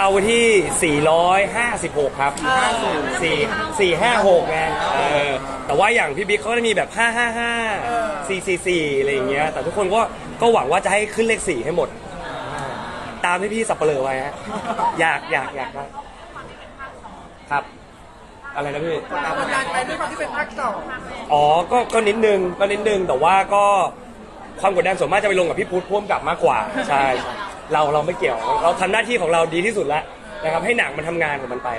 เอาวันที่ 456 ครับ4 456ไงเออแต่ว่าอย่างพี่บิ๊กเขาจะมีแบบ 555 444 อะไรอย่างเงี้ย แต่ทุกคนก็ ก็หวังว่าจะให้ขึ้นเลข 4 ให้หมด ตามที่พี่สับเปลือไว้ฮะ อยาก อยาก อยากได้ครับ อะไรนะพี่ กดดันไปด้วยความที่เป็นภาคสองอ๋อ ก็ ก็นิดนึง ก็นิดนึง แต่ว่าก็ ความกดดันส่วนมากจะไปลงกับพี่พุทธพ่วงกับมากกว่า ใช่ เราเราไม่เกี่ยว เราทำหน้าที่ของเราดีที่สุดแล้วนะครับให้หนังมันทำงานของมันไป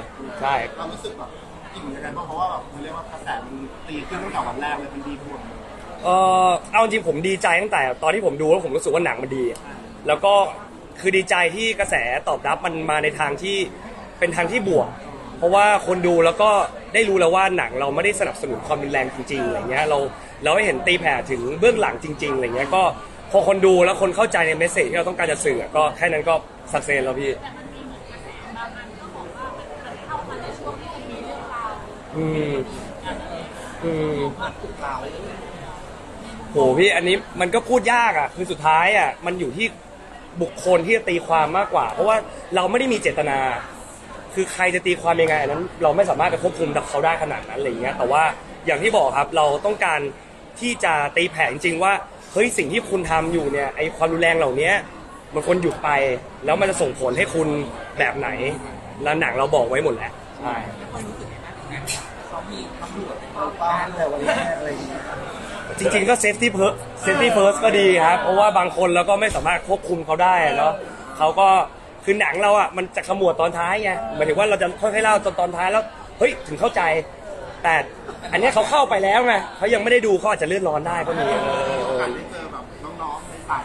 ใช่ความรู้สึกแบบอิ่มในกันเพราะว่าแบบมันเรียกว่ากระแสมันตีขึ้นตั้งแต่วันแรกเลยมันดีขึ้นหมดเลยเออเอาจริงผมดีใจตั้งแต่ตอนที่ผมดูแล้วผมรู้สึกว่าหนังมันดี แล้วก็คือดีใจที่กระแสตอบรับมันมาในทางที่เป็นทางที่บวก เพราะว่าคนดูแล้วก็ได้รู้แล้วว่าหนังเราไม่ได้สนับสนุนความรุนแรงจริงๆอะไรเงี้ยเราเราให้เห็นตีแผ่ถึงเบื้องหลังจริงๆอะไรเงี้ยก็ พอคนดูแล้วคนเข้าใจในเมสเซจที่เราต้องการจะสื่อก็แค่นั้นก็สักเซนแล้วพี่อืมอืมโหพี่อันนี้มันก็พูดยากอะ คือสุดท้ายอะมันอยู่ที่บุคคลที่จะตีความมากกว่า เพราะว่าเราไม่ได้มีเจตนา คือใครจะตีความยังไงอันนั้น เราไม่สามารถไปควบคุมเขาได้ขนาดนั้นอะไรเงี้ย แต่ว่าอย่างที่บอกครับเราต้องการที่จะตีแผ่จริงๆว่า เฮ้ยสิ่งที่คุณทำอยู่เนี่ยไอความรุนแรงเหล่านี้มันควรหยุดไปแล้วมันจะส่งผลให้คุณแบบไหน แล้วหนังเราบอกไว้หมดแล้วใช่ป้าแต่วันแรกอะไรอย่างเงี้ยจริงๆก็เซฟตี้เพิร์เซฟตี้เฟิร์สก็ดีครับ เพราะว่าบางคนเราก็ไม่สามารถควบคุมเขาได้อะเนาะเขาก็คือหนังเราอะมันจะขมวดตอนท้ายไงหมายถึงว่าเราจะค่อยๆเล่าจนตอนท้ายแล้วเฮ้ยถึงเข้าใจ แต่อันเนี้ยเขาเข้าไปแล้วไงเขายังไม่ได้ดูเขาอาจจะเลื่อนร้อนได้ก็มี เออเออเออการได้เจอแบบน้องๆในสาย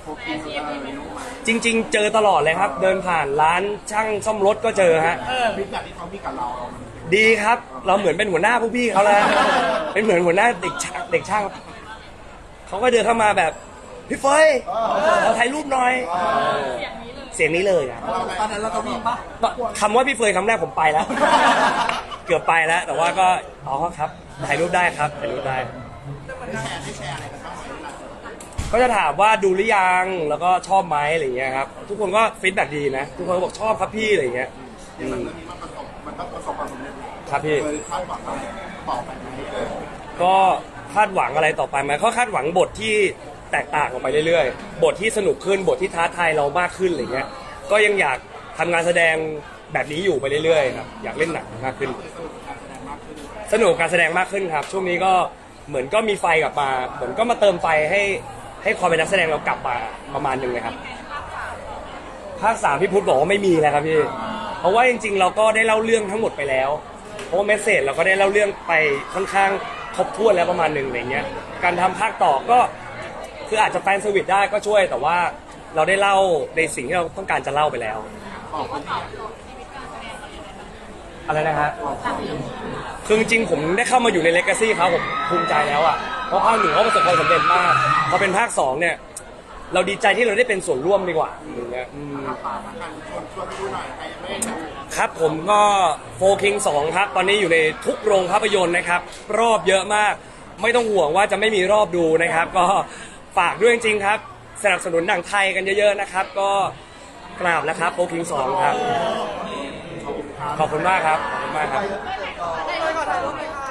โคกินอะไรรู้ไหมจริง ๆ เจอตลอดเลยครับ เดินผ่านร้านช่างซ่อมรถก็เจอฮะมิตรแบบที่เขามีกับเราเรามันดีครับ เราเหมือนเป็นหัวหน้าพวกพี่เขาแล้วเป็นเหมือนหัวหน้าเด็กช่างเด็กช่างเขาก็เดินเข้ามาแบบพี่เฟยเราถ่ายรูปหน่อยเสียงนี้เลยอะตอนนั้นเราก็วิ่งปะคำว่าพี่เฟยคำแรกผมไปแล้ว เกือบไปแล้ว แต่ว่าก็อ๋อครับถ่ายรูปได้ครับถ่ายรูปได้ ได้แชร์ได้แชร์อะไรกันบ้าง ก็จะถามว่าดูหรือยังแล้วก็ชอบไหมอะไรอย่างเงี้ยครับทุกคนก็ฟีดแบ็กดีนะทุกคนก็บอกชอบครับพี่อะไรอย่างเงี้ยอืมันมเรื่องนี้มันประสบมันต้องประสบความสำเร็จครับพี่ เคยคาดหวังอะไรต่อไปไหมก็คาดหวังอะไรต่อไปไหมเขาคาดหวังบทที่แตกต่างออกไปเรื่อยๆ บทที่สนุกขึ้น บทที่ท้าทายเรามากขึ้นอะไรเงี้ย ก็ยังอยากทำงานแสดงแบบนี้อยู่ไปเรื่อยๆครับ อยากเล่นหนังมากขึ้น สนุกกับการแสดงมากขึ้นครับ ช่วงนี้ก็เหมือนก็มีไฟกลับมา เหมือนก็มาเติมไฟให้ ให้ความเป็นนักแสดงเรากลับมาประมาณหนึ่งเลยครับ ภาคสามพี่พุทธบอกว่าไม่มีแล้วครับพี่ เพราะว่าจริง ๆ เราก็ได้เล่าเรื่องทั้งหมดไปแล้ว เพราะว่าเมสเซจเราก็ได้เล่าเรื่องไปค่อนข้างครบถ้วนแล้วประมาณหนึ่งอะไรเงี้ย การทำภาคต่อก็คืออาจจะแฟนสวิตได้ก็ช่วย แต่ว่าเราได้เล่าในสิ่งที่เราต้องการจะเล่าไปแล้วอ อะไรนะฮะคือจริงๆผมได้เข้ามาอยู่ในเลกาซี่เขาผมภูมิใจแล้วอะเพราะภาคหนึ่งเขาประสบความสำเร็จมากพอเป็นภาคสองเนี่ย เราดีใจที่เราได้เป็นส่วนร่วมดีกว่าอย่างเงี้ยอืม ครับผมก็โฟคิง2ครับ ตอนนี้อยู่ในทุกโรงภาพยนตร์นะครับ รอบเยอะมาก ไม่ต้องห่วงว่าจะไม่มีรอบดูนะครับ ก็ฝากด้วยจริงๆครับ สนับสนุนหนังไทยกันเยอะๆนะครับ ก็กราบแล้วครับโฟคิง2ครับ ขอบคุณมากครับขอบคุณมากครับ